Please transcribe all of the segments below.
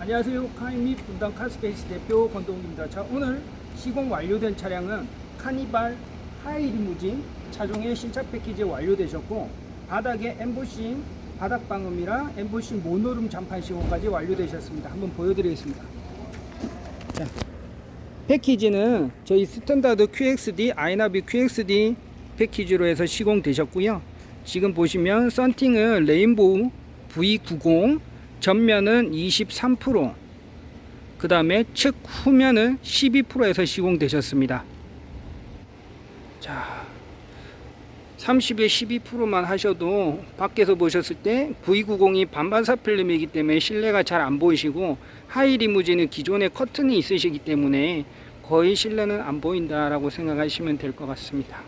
안녕하세요. 카이 및 분당 카스페이스 대표 권동욱입니다. 자, 오늘 시공 완료된 차량은 카니발 하이 리무진 차종의 신차 패키지 완료되셨고 바닥에 엠보싱 바닥 방음이랑 엠보싱 모노룸 장판 시공까지 완료되셨습니다. 한번 보여드리겠습니다. 자, 패키지는 저희 스탠다드 QXD, 아이나비 QXD 패키지로 해서 시공되셨고요. 지금 보시면 썬팅은 레인보우 V90, 전면은 23%, 그 다음에 측 후면은 12%에서 시공되셨습니다. 자, 30에 12%만 하셔도 밖에서 보셨을 때 V90이 반반사 필름이기 때문에 실내가 잘 안 보이시고 하이 리무진은 기존에 커튼이 있으시기 때문에 거의 실내는 안 보인다라고 생각하시면 될 것 같습니다.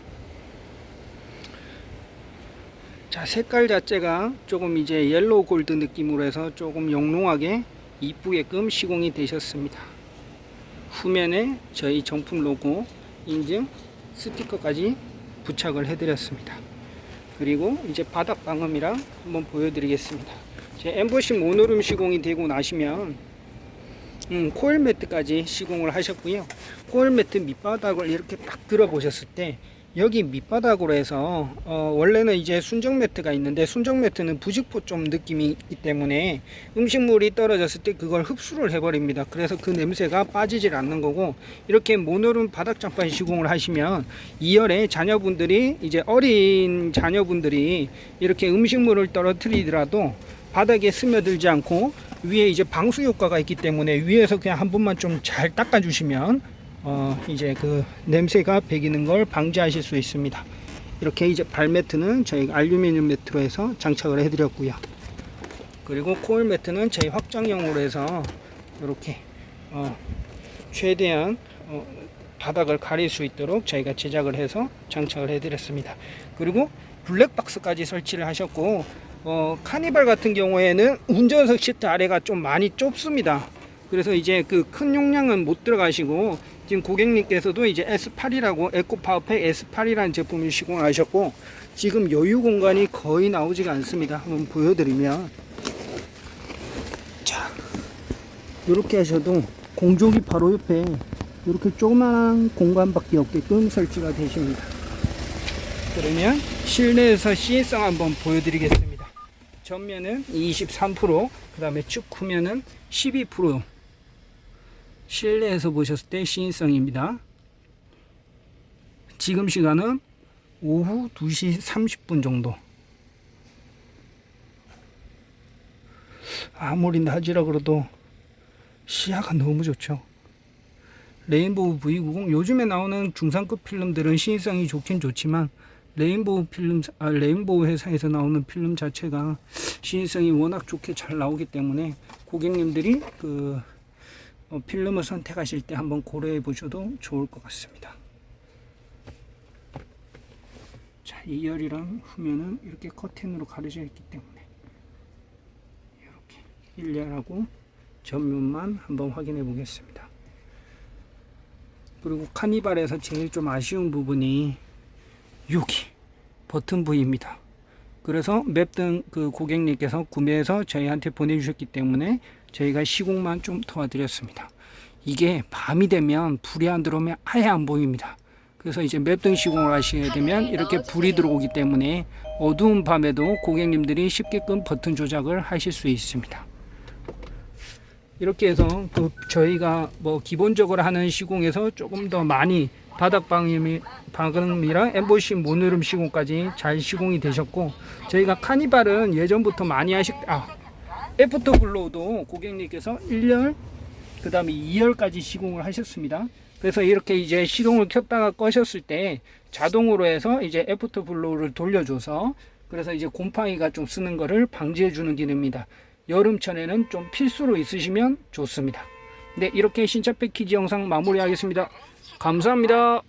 자 색깔 자체가 조금 이제 옐로우 골드 느낌으로 해서 조금 영롱하게 이쁘게끔 시공이 되셨습니다. 후면에 저희 정품 로고 인증 스티커까지 부착을 해드렸습니다. 그리고 이제 바닥 방음이랑 한번 보여드리겠습니다. 이제 엠보싱 모노룸 시공이 되고 나시면 음, 코일 매트까지 시공을 하셨고요. 코일 매트 밑바닥을 이렇게 딱 들어보셨을 때 여기 밑바닥으로 해서 어, 원래는 이제 순정 매트가 있는데 순정 매트는 부직포 좀 느낌이 있기 때문에 음식물이 떨어졌을 때 그걸 흡수를 해버립니다. 그래서 그 냄새가 빠지질 않는 거고 이렇게 모노룸 바닥 장판 시공을 하시면 2열에 자녀분들이 이제 어린 자녀분들이 이렇게 음식물을 떨어뜨리더라도 바닥에 스며들지 않고 위에 이제 방수 효과가 있기 때문에 위에서 그냥 한 번만 좀 잘 닦아 주시면 어 이제 그 냄새가 배기는 걸 방지하실 수 있습니다. 이렇게 이제 발 매트는 저희가 알루미늄 매트로 해서 장착을 해 드렸고요. 그리고 코일 매트는 저희 확장형으로 해서 이렇게 어 최대한 어 바닥을 가릴 수 있도록 저희가 제작을 해서 장착을 해 드렸습니다. 그리고 블랙박스까지 설치를 하셨고 어, 카니발 같은 경우에는 운전석 시트 아래가 좀 많이 좁습니다. 그래서 이제 그 큰 용량은 못 들어가시고 지금 고객님께서도 이제 S8이라고 에코파워팩 S8이라는 제품을 시공하셨고 지금 여유 공간이 거의 나오지가 않습니다. 한번 보여드리면 자 이렇게 하셔도 공조기 바로 옆에 이렇게 조그만한 공간밖에 없게끔 설치가 되십니다. 그러면 실내에서 시인성 한번 보여드리겠습니다. 전면은 23%, 그 다음에 축 후면은 12%. 실내에서 보셨을 때 시인성입니다. 지금 시간은 오후 2시 30분 정도. 아무리 낮이라 그래도 시야가 너무 좋죠. 레인보우 V90 요즘에 나오는 중상급 필름들은 시인성이 좋긴 좋지만 레인보우 필름 아, 레인보우 회사에서 나오는 필름 자체가 시인성이 워낙 좋게 잘 나오기 때문에 고객님들이 그 어, 필름을 선택하실 때 한번 고려해 보셔도 좋을 것 같습니다. 자, 2열이랑 후면은 이렇게 커튼으로 가려져 있기 때문에 이렇게 1열하고 전면만 한번 확인해 보겠습니다. 그리고 카니발에서 제일 좀 아쉬운 부분이 여기 버튼 부위입니다. 그래서 맵 등 그 고객님께서 구매해서 저희한테 보내주셨기 때문에 저희가 시공만 좀 도와드렸습니다. 이게 밤이 되면 불이 안 들어오면 아예 안 보입니다. 그래서 이제 맵등 시공을 하시게 되면 이렇게 불이 들어오기 때문에 어두운 밤에도 고객님들이 쉽게끔 버튼 조작을 하실 수 있습니다. 이렇게 해서 그 저희가 뭐 기본적으로 하는 시공에서 조금 더 많이 바닥 방음이 방음이랑 엠보싱 모노름 시공까지 잘 시공이 되셨고 저희가 카니발은 예전부터 많이 하실 아 애프터 글로우도 고객님께서 1열 그 다음에 2열까지 시공을 하셨습니다. 그래서 이렇게 이제 시동을 켰다가 꺼셨을 때 자동으로 해서 이제 애프터 블로우를 돌려줘서 그래서 이제 곰팡이가 좀 쓰는 거를 방지해 주는 기능입니다. 여름철에는 좀 필수로 있으시면 좋습니다. 네, 이렇게 신차 패키지 영상 마무리하겠습니다. 감사합니다.